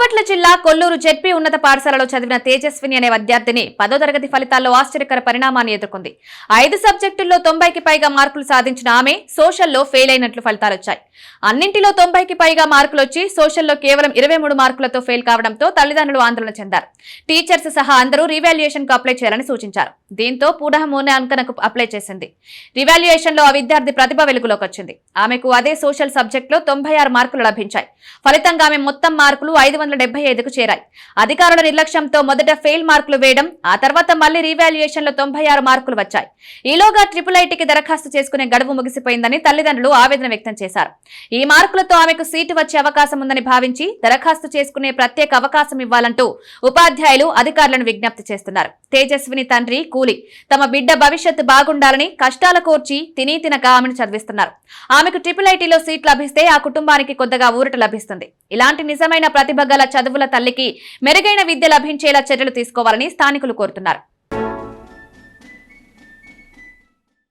బాపట్ల జిల్లా కొల్లూరు జెడ్పీ ఉన్నత పాఠశాలలో చదివిన తేజస్విని అనే విద్యార్థిని పదో తరగతి ఫలితాల్లో ఆశ్చర్యకర పరిణామాన్ని ఎదుర్కొంది. ఐదు సబ్జెక్టుల్లో తొంభైకి పైగా మార్కులు సాధించిన ఆమె సోషల్లో ఫెయిల్ అయినట్లు ఫలితాలొచ్చాయి. అన్నింటిలో తొంభైకి పైగా మార్కులు వచ్చి సోషల్లో కేవలం ఇరవై మూడు మార్కులతో ఫెయిల్ కావడంతో తల్లిదండ్రులు ఆందోళన చెందారు. టీచర్స్ సహా అందరూ రివాల్యుయేషన్కు అప్లై చేయాలని సూచించారు. దీంతో పూడహ మూల్యాంకనకు అప్లై చేసింది. రివాల్యుయేషన్లో ఆ విద్యార్థి ప్రతిభ వెలుగులోకి వచ్చింది. ఆమెకు అదే సోషల్ సబ్జెక్టులో తొంభై ఆరు మార్కులు లభించాయి. ఫలితంగా ఆమె మొత్తం మార్కులు ఐదు వందల డెబ్బై ఐదుకు చేరాయి. అధికారుల నిర్లక్ష్యంతో మొదట ఫెయిల్ మార్కులు వేయడం ఆ తర్వాత మళ్ళీ రీవాల్యుయేషన్లో తొంభై ఆరు మార్కులు వచ్చాయి. ఈలోగా ట్రిపుల్ ఐటీకి దరఖాస్తు చేసుకునే గడువు ముగిసిపోయిందని తల్లిదండ్రులు ఆవేదన వ్యక్తం చేశారు. ఈ మార్కులతో ఆమెకు సీటు వచ్చే అవకాశం ఉందని భావించి దరఖాస్తు చేసుకునే ప్రత్యేక అవకాశం ఇవ్వాలంటూ ఉపాధ్యాయులు అధికారులను విజ్ఞప్తి చేస్తున్నారు. తేజస్విని తండ్రి కూలి. తమ బిడ్డ భవిష్యత్తు బాగుండాలని కష్టాల కోర్చి తిని తినక ఆమెను చదివిస్తున్నారు. ఆమెకు ట్రిపుల్ ఐటీలో సీట్ లభిస్తే ఆ కుటుంబానికి కొద్దిగా ఊరట లభిస్తుంది. ఇలాంటి నిజమైన ప్రతిభ గల చదువుల తల్లికి మెరుగైన విద్య లభించేలా చర్యలు తీసుకోవాలని స్థానికులు కోరుతున్నారు.